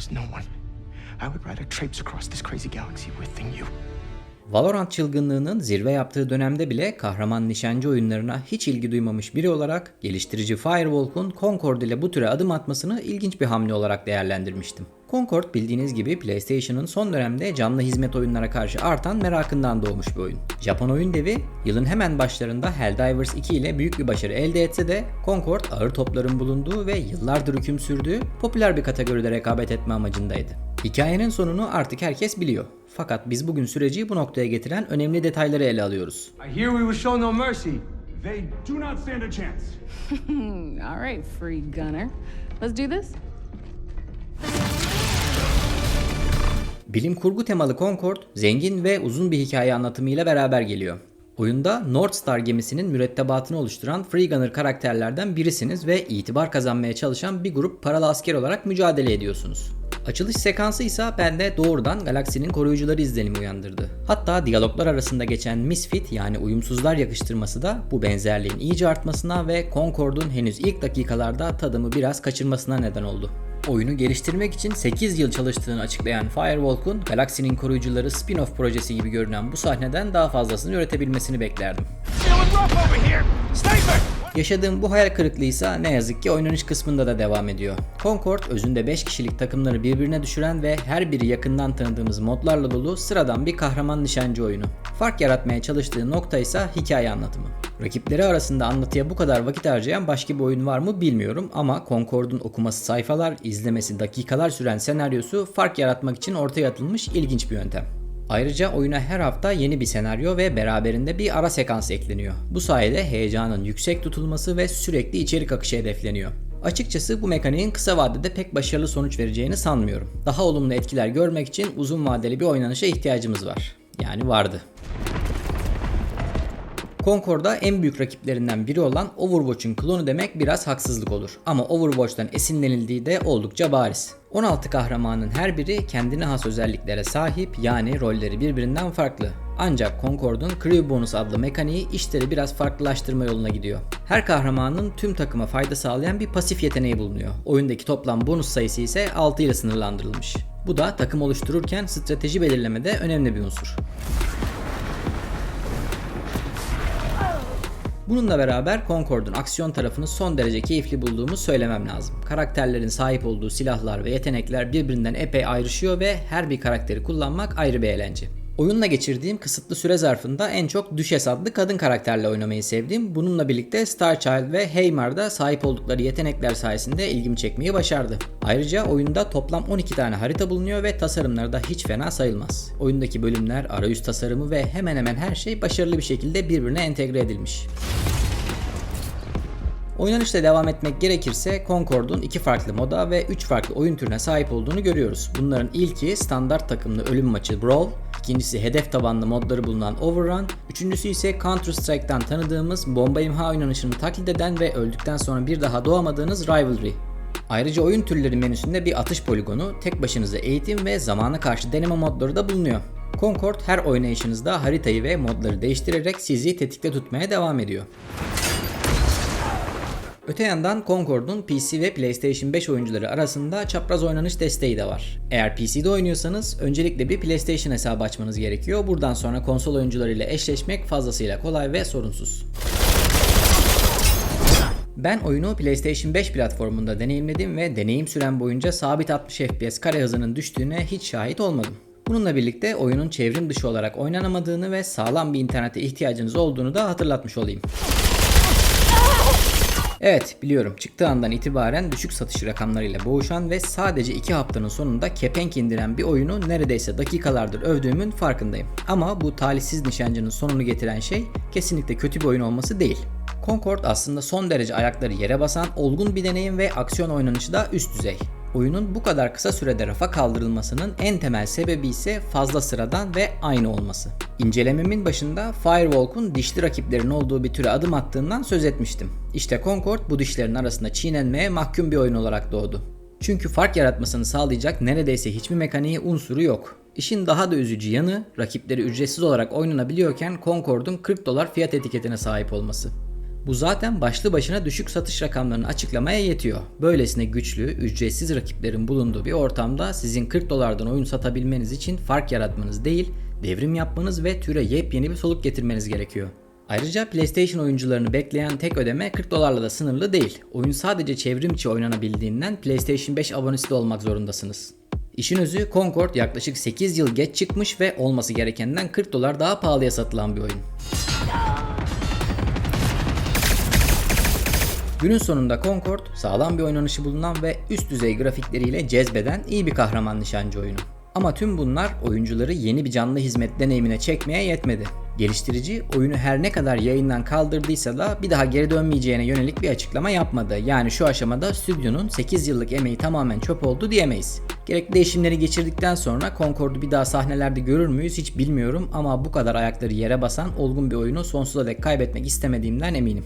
is no one I would rather traipse across this crazy galaxy with than you. Valorant çılgınlığının zirve yaptığı dönemde bile kahraman nişancı oyunlarına hiç ilgi duymamış biri olarak geliştirici Firewalk'un Concord ile bu türe adım atmasını ilginç bir hamle olarak değerlendirmiştim. Concord bildiğiniz gibi PlayStation'ın son dönemde canlı hizmet oyunlara karşı artan merakından doğmuş bir oyun. Japon oyun devi yılın hemen başlarında Helldivers 2 ile büyük bir başarı elde etse de Concord ağır topların bulunduğu ve yıllardır hüküm sürdüğü popüler bir kategoride rekabet etme amacındaydı. Hikayenin sonunu artık herkes biliyor. Fakat biz bugün süreci bu noktaya getiren önemli detayları ele alıyoruz. I hear we were shown no mercy. They do not stand a chance. All right, free gunner. Let's do this. Bilim kurgu temalı Concord, zengin ve uzun bir hikaye anlatımıyla beraber geliyor. Oyunda North Star gemisinin mürettebatını oluşturan Free Gunner karakterlerden birisiniz ve itibar kazanmaya çalışan bir grup paralı asker olarak mücadele ediyorsunuz. Açılış sekansı ise bende doğrudan galaksinin koruyucuları izlenimi uyandırdı. Hatta diyaloglar arasında geçen misfit yani uyumsuzlar yakıştırması da bu benzerliğin iyice artmasına ve Concord'un henüz ilk dakikalarda tadımı biraz kaçırmasına neden oldu. Oyunu geliştirmek için 8 yıl çalıştığını açıklayan Firewalk'un Galaksinin Koruyucuları spin-off projesi gibi görünen bu sahneden daha fazlasını üretebilmesini beklerdim. Yaşadığım bu hayal kırıklığı ise ne yazık ki oynanış kısmında da devam ediyor. Concord özünde 5 kişilik takımları birbirine düşüren ve her biri yakından tanıdığımız modlarla dolu sıradan bir kahraman nişancı oyunu. Fark yaratmaya çalıştığı nokta ise hikaye anlatımı. Rakipleri arasında anlatıya bu kadar vakit harcayan başka bir oyun var mı bilmiyorum ama Concord'un okuması sayfalar, izlemesi dakikalar süren senaryosu fark yaratmak için ortaya atılmış ilginç bir yöntem. Ayrıca oyuna her hafta yeni bir senaryo ve beraberinde bir ara sekans ekleniyor. Bu sayede heyecanın yüksek tutulması ve sürekli içerik akışı hedefleniyor. Açıkçası bu mekaniğin kısa vadede pek başarılı sonuç vereceğini sanmıyorum. Daha olumlu etkiler görmek için uzun vadeli bir oynanışa ihtiyacımız var. Yani vardı. Concord'a en büyük rakiplerinden biri olan Overwatch'un klonu demek biraz haksızlık olur. Ama Overwatch'tan esinlenildiği de oldukça bariz. 16 kahramanın her biri kendine has özelliklere sahip yani rolleri birbirinden farklı. Ancak Concord'un Crew Bonus adlı mekaniği işleri biraz farklılaştırma yoluna gidiyor. Her kahramanın tüm takıma fayda sağlayan bir pasif yeteneği bulunuyor. Oyundaki toplam bonus sayısı ise 6 ile sınırlandırılmış. Bu da takım oluştururken strateji belirlemede önemli bir unsur. Bununla beraber Concord'un aksiyon tarafını son derece keyifli bulduğumu söylemem lazım. Karakterlerin sahip olduğu silahlar ve yetenekler birbirinden epey ayrışıyor ve her bir karakteri kullanmak ayrı bir eğlence. Oyunla geçirdiğim kısıtlı süre zarfında en çok Düşes adlı kadın karakterle oynamayı sevdim. Bununla birlikte Starchild ve Heimar'da sahip oldukları yetenekler sayesinde ilgimi çekmeyi başardı. Ayrıca oyunda toplam 12 tane harita bulunuyor ve tasarımları da hiç fena sayılmaz. Oyundaki bölümler, arayüz tasarımı ve hemen hemen her şey başarılı bir şekilde birbirine entegre edilmiş. Oynanışla devam etmek gerekirse Concord'un iki farklı moda ve üç farklı oyun türüne sahip olduğunu görüyoruz. Bunların ilki standart takımlı ölüm maçı Brawl, ikincisi hedef tabanlı modları bulunan Overrun, üçüncüsü ise Counter Strike'tan tanıdığımız bomba imha oynanışını taklit eden ve öldükten sonra bir daha doğamadığınız Rivalry. Ayrıca oyun türleri menüsünde bir atış poligonu, tek başınıza eğitim ve zamana karşı deneme modları da bulunuyor. Concord her oynayışınızda haritayı ve modları değiştirerek sizi tetikte tutmaya devam ediyor. Öte yandan Concord'un PC ve PlayStation 5 oyuncuları arasında çapraz oynanış desteği de var. Eğer PC'de oynuyorsanız öncelikle bir PlayStation hesabı açmanız gerekiyor. Buradan sonra konsol oyuncularıyla eşleşmek fazlasıyla kolay ve sorunsuz. Ben oyunu PlayStation 5 platformunda deneyimledim ve deneyim süren boyunca sabit 60 FPS kare hızının düştüğüne hiç şahit olmadım. Bununla birlikte oyunun çevrim dışı olarak oynanamadığını ve sağlam bir internete ihtiyacınız olduğunu da hatırlatmış olayım. Evet biliyorum çıktığı andan itibaren düşük satış rakamlarıyla boğuşan ve sadece 2 haftanın sonunda kepenk indiren bir oyunu neredeyse dakikalardır övdüğümün farkındayım. Ama bu talihsiz nişancının sonunu getiren şey kesinlikle kötü bir oyun olması değil. Concord aslında son derece ayakları yere basan olgun bir deneyim ve aksiyon oynanışı da üst düzey. Oyunun bu kadar kısa sürede rafa kaldırılmasının en temel sebebi ise fazla sıradan ve aynı olması. İncelememin başında Firewalk'un dişli rakiplerin olduğu bir türe adım attığından söz etmiştim. İşte Concord bu dişlerin arasında çiğnenmeye mahkum bir oyun olarak doğdu. Çünkü fark yaratmasını sağlayacak neredeyse hiçbir mekaniği unsuru yok. İşin daha da üzücü yanı rakipleri ücretsiz olarak oynanabiliyorken Concord'un 40 dolar fiyat etiketine sahip olması. Bu zaten başlı başına düşük satış rakamlarını açıklamaya yetiyor. Böylesine güçlü, ücretsiz rakiplerin bulunduğu bir ortamda sizin 40 dolardan oyun satabilmeniz için fark yaratmanız değil, devrim yapmanız ve türe yepyeni bir soluk getirmeniz gerekiyor. Ayrıca PlayStation oyuncularını bekleyen tek ödeme 40 dolarla da sınırlı değil. Oyun sadece çevrim içi oynanabildiğinden PlayStation 5 abonesi de olmak zorundasınız. İşin özü Concord yaklaşık 8 yıl geç çıkmış ve olması gerekenden 40 dolar daha pahalıya satılan bir oyun. Günün sonunda Concord sağlam bir oynanışı bulunan ve üst düzey grafikleriyle cezbeden iyi bir kahraman nişancı oyunu. Ama tüm bunlar oyuncuları yeni bir canlı hizmet deneyimine çekmeye yetmedi. Geliştirici oyunu her ne kadar yayından kaldırdıysa da bir daha geri dönmeyeceğine yönelik bir açıklama yapmadı. Yani şu aşamada stüdyonun 8 yıllık emeği tamamen çöp oldu diyemeyiz. Gerekli değişimleri geçirdikten sonra Concord'u bir daha sahnelerde görür müyüz hiç bilmiyorum ama bu kadar ayakları yere basan olgun bir oyunu sonsuza dek kaybetmek istemediğimden eminim.